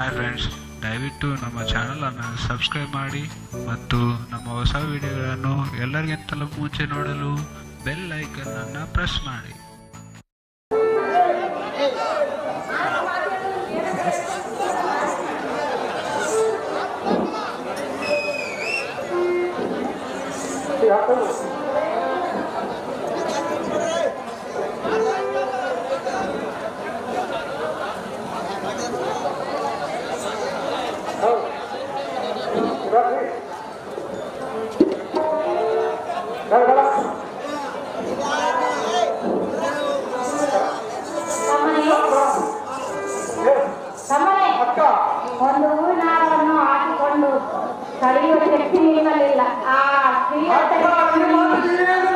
Hi friends ದಯವಿಟ್ಟು ನಮ್ಮ ಚಾನಲನ್ನು ಸಬ್ಸ್ಕ್ರೈಬ್ ಮಾಡಿ ಮತ್ತು ನಮ್ಮ ಹೊಸ ವಿಡಿಯೋಗಳನ್ನು ಎಲ್ಲರಿಗಿಂತಲೂ ಮುಂಚೆ ನೋಡಲು ಬೆಲ್ ಐಕನ್ನನ್ನು ಪ್ರೆಸ್ ಮಾಡಿ. ಕರೆಯುವ ಶಕ್ತಿ ನಿಮ್ಮಲ್ಲಿಲ್ಲ ಆ ಕ್ರಿಯಾಶಕ್ತಿ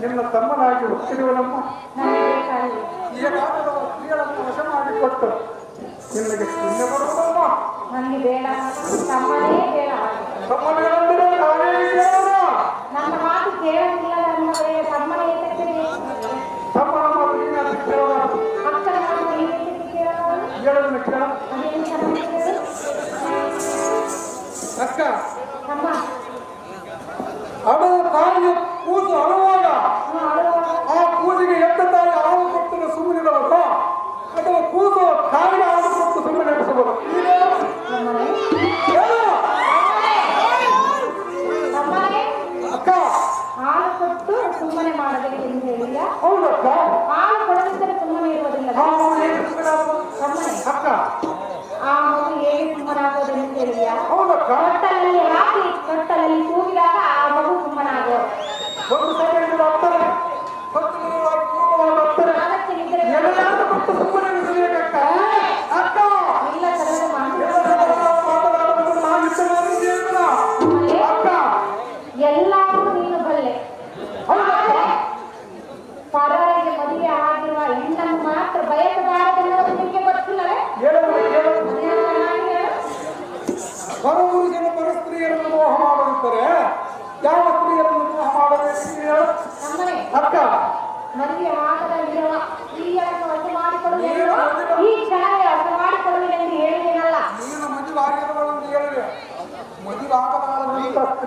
ನಿಮ್ಮ ತಮ್ಮನಾಗಿ ಒಪ್ಪಿರುವನಮ್ಮ ಕೊಟ್ಟು ವಶ ಮಾಡಿಕೊಟ್ಟು ನಿಮಗೆ ನನಗೆ ಬೇಡ ತಮ್ಮನೇ ಬೇಡ ನನ್ನ ಮಾತು ಕೇಳ. ಅಕ್ಕ ಅಮ್ಮ. ಅವಳ ತಾಯಿಯ ಕೂತು ಅವಳ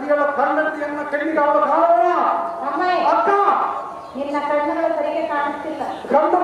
ಸ್ತ್ರೀಗಳ ಕರ್ಣತೆಯನ್ನ ಕಣ್ಣಿಗೆ ಅವಳ ಕಾರಣ ಅಕ್ಕ ನಿನ್ನ ಕಣ್ಣುಗಳು ಸರಿಗೆ ಕಾಣಿಸ್ತಿಲ್ಲ. ಗಂಡು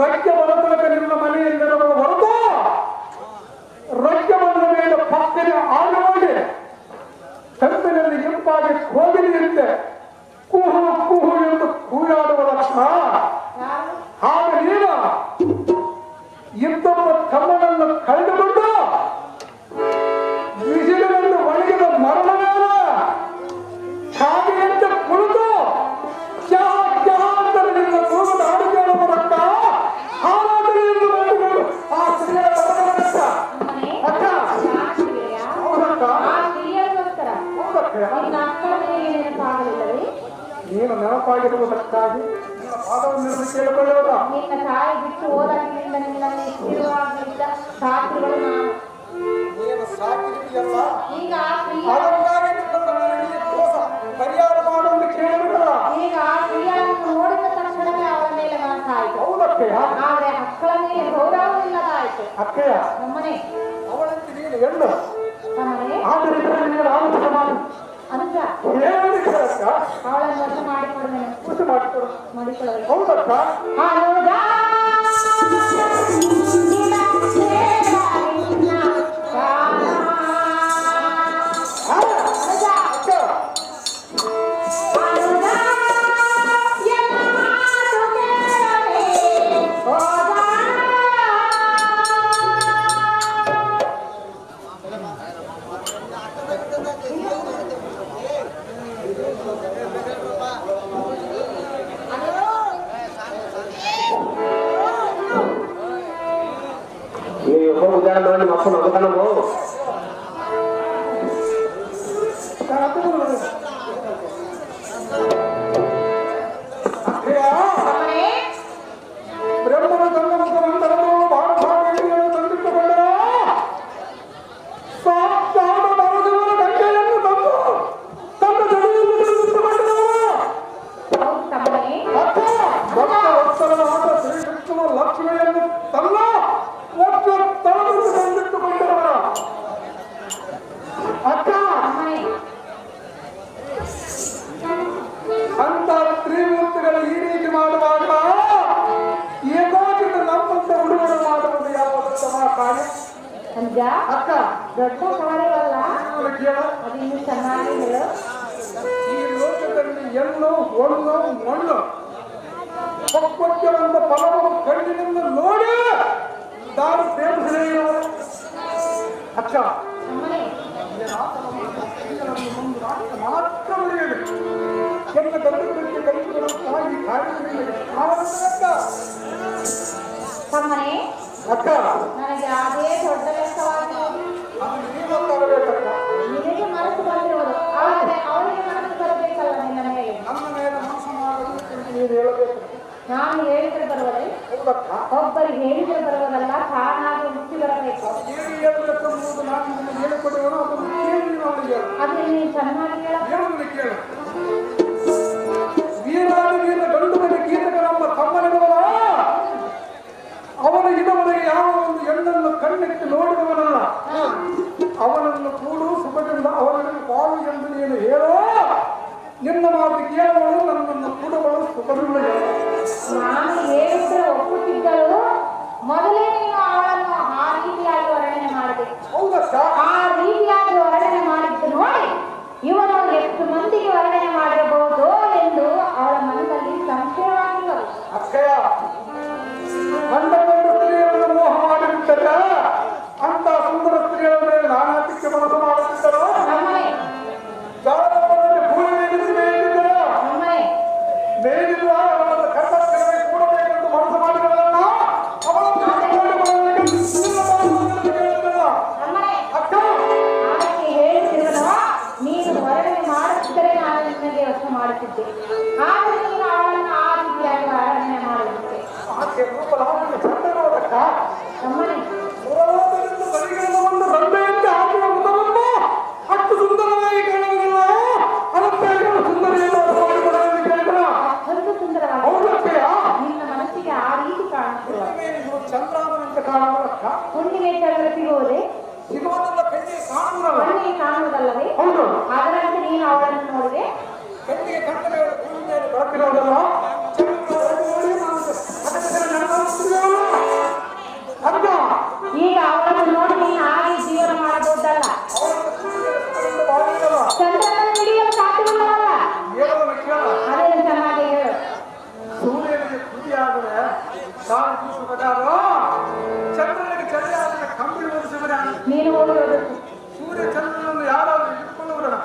i'm going ಸಾಕಿಗಳು ನಾವು ಈಗ ಅದಕ್ಕಾಗಿ ನಿನ್ನ ಪರಿಹಾರ ಈಗ ಪ್ರಿಯಾರನ್ನು ನೋಡಿದ ತಕ್ಷಣವೇ ಅವರ ಮೇಲೆ ಮನಸ್ಸ ಆದರೆ ಮಕ್ಕಳ ಮೇಲೆ ಗೌರವ ಇಲ್ಲದಾಯ್ತು. ಅಕ್ಕಯ್ಯ ನಮ್ಮನೆ ಅವಳಂತ ನೀನು ಹೆಣ್ಣು. ಆದ್ದರಿಂದ ನೀನು ಆಲೋಚನೆ ಮಾಡು. ಅನುಜ. ಅವಳನ್ನು ವಶ ಮಾಡಿಕೊಡು మీ యొక్క ఉదయంలోని మొక్కను ఒకదనము ಅಜ್ಜ ಅಕ್ಕ ದೊಡ್ಡ ಸವಾಲಿಗಳಲ್ಲ ಅದು ಇನ್ನು ಚೆನ್ನಾಗಿ ಹೇಳು. ಈ ಲೋಕದಲ್ಲಿ ಎಲ್ಲೋ ಹೊಣ್ಣು ಮಣ್ಣು. ಒಪ್ಪೊಟ್ಟರಂತ ಫಲವನ್ನು ಕಣ್ಣಿನಿಂದ ನೋಡಿ ತಾನು ಪ್ರೇಮಿಸಲೇ ಅಕ್ಕ ಮಾತ್ರ ಬೆಳೆಯಬೇಕು ಎಲ್ಲ ಗಂಡಗಳಿಗೆ ಕಲಿಸುವಂತಾಗಿ ಕಾರ್ಯಕ್ರಮ ಅಕ್ಕ ನಾನು ಹೇಳಿದ್ರೆ ಬರುವುದೇ ಒಬ್ಬರಿಗೆ ಹೇಳಿದ್ರೆ ಬರುವುದಲ್ಲ ತಾನಾಗಿ ಮುಚ್ಚಿ ಬರಬೇಕು. ಆದ್ರೆ ನೀನು ಚೆನ್ನಾಗಿ ಅವನ ಇದವರೆಗೆ ಯಾವ ಒಂದು ಹೆಣ್ಣನ್ನು ಕಣ್ಣಿಟ್ಟು ನೋಡಿದವನಲ್ಲ ಅವನನ್ನು ಕೂಡು ಸುಖದಿಂದ ಅವನನ್ನು ಕಾಲು ಎಂದು ನೀನು ಹೇಳೋ ನಿನ್ನ ಮಾತು ಕೇಳುವಳು ನನ್ನನ್ನು ಕೂಡುವಳು ಸುಖದಿಂದ ভাষা ತಿಳಿಯುವುದೇ ವಿಮಾನದ ಕಣ್ಣಿಗೆ ಕಾಣುವುದಲ್ಲ ಕಣ್ಣಿಗೆ ಕಾಣುವುದಲ್ಲವೇ ಹೌದು ಅದರಂತೆ ನೀನು ಅವಳನ್ನು ನೋಡಿದೆ ಕಣ್ಣಿಗೆ ಕಣ್ಣಲ್ಲಿ ಕೂದಲು ಬಳಕಿರುವುದಲ್ಲ ಹೌದು ಈಗ ಅವಳನ್ನು ನೋಡಿ ನೀನು ಹಾಗೆ ಜೀವನ ಮಾಡಬಹುದಲ್ಲ ಚಂದ್ರನ ಹಿಡಿಯಲು ಸಾಧ್ಯವಿಲ್ಲವಲ್ಲ ಅದೇ ಚೆನ್ನಾಗಿ ಹೇಳು ಸೂರ್ಯನಿಗೆ ಖುಷಿಯಾದರೆ ಸಾಕು ಸುಖದಾರೋ ಚಂದ್ರ ಚಳಿಯಾದ ಕಂಬಿಡುವುದು ಶಿವರಾಣ ನೀನು ಹೋಗುವುದು ಸೂರ್ಯ ಚಂದ್ರನನ್ನು ಯಾರಾದರೂ ಇಟ್ಕೊಳ್ಳುವುದರ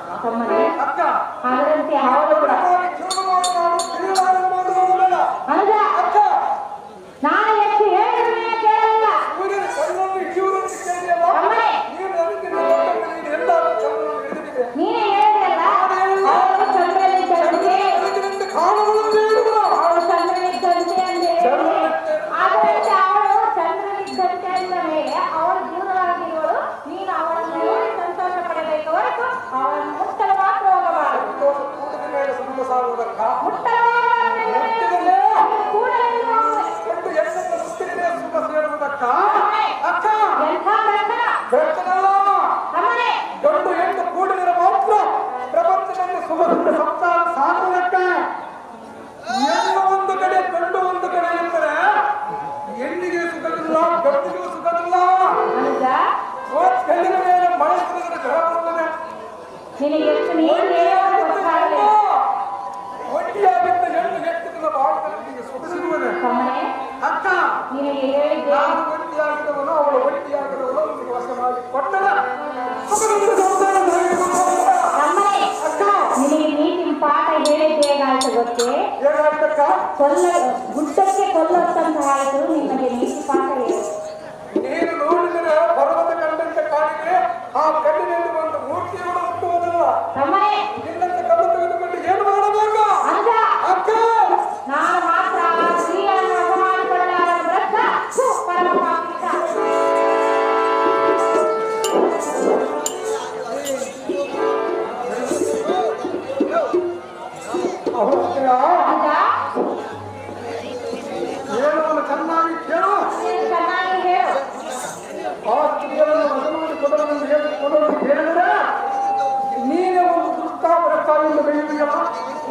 ¿Cuál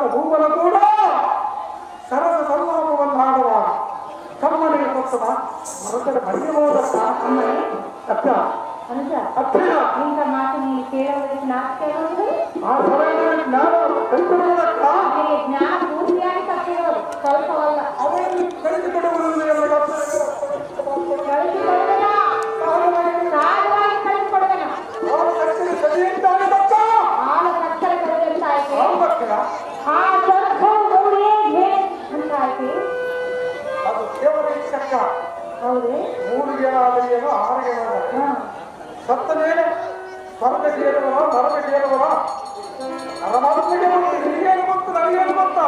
ಆತ ಭೂಮನ ಕೂಡ ಸರಸ ಸಂವಾದವನ್ನಾಡುವ ಕಮ್ಮನಿಗೆ ಕೊತ್ತದ ಮನಸ್ಸರ ಬರೆಯಬಹುದಕ್ಕ ಅಕ್ಕ ಅತ್ತಿನ ನಿಂತ ಮಾತು ನೀನು ಆ ಜ್ಞಾನ ಜ್ಞಾನ ಕಲಿತುಕೊಳ್ಳುವುದು ಮೂರು ಜನ ಆದರೂ ಆರು ಜನ ಸತ್ತ ಮೇಲೆ ಸ್ವರ್ಗ ಸೇರುವ ನರಕ ಸೇರುವ ಅರಮರಕ್ಕೆ ಮತ್ತು ನನಗೆ ಗೊತ್ತಾ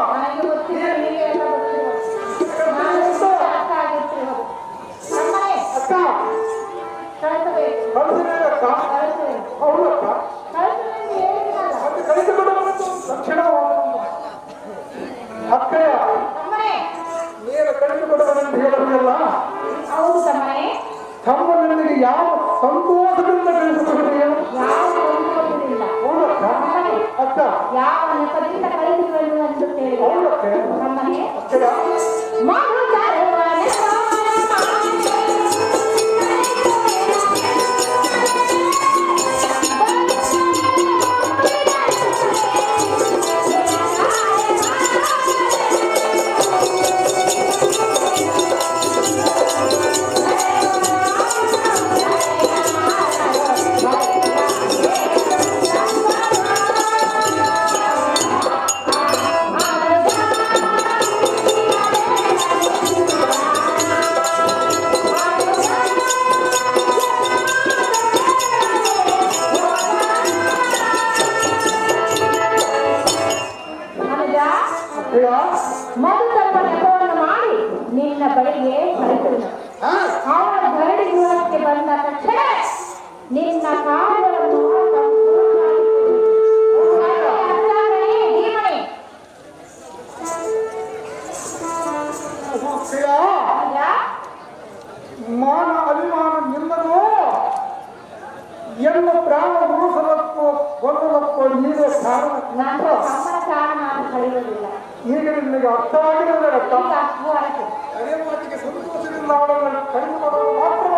ಎಲ್ಲ ಪ್ರಾಣ ಉಳಿಸಲಕ್ಕೂ ಕೊಲ್ಲಲಕ್ಕೂ ನೀವೇ ಕಾರಣ ನಾನು ಕಾರಣ ಈಗ ನಿಮಗೆ ಅರ್ಥ ಆಗಿರಲ್ಲ ಸಂತೋಷದಿಂದ ಅವರನ್ನು ಕಳೆದು ಮಾತ್ರ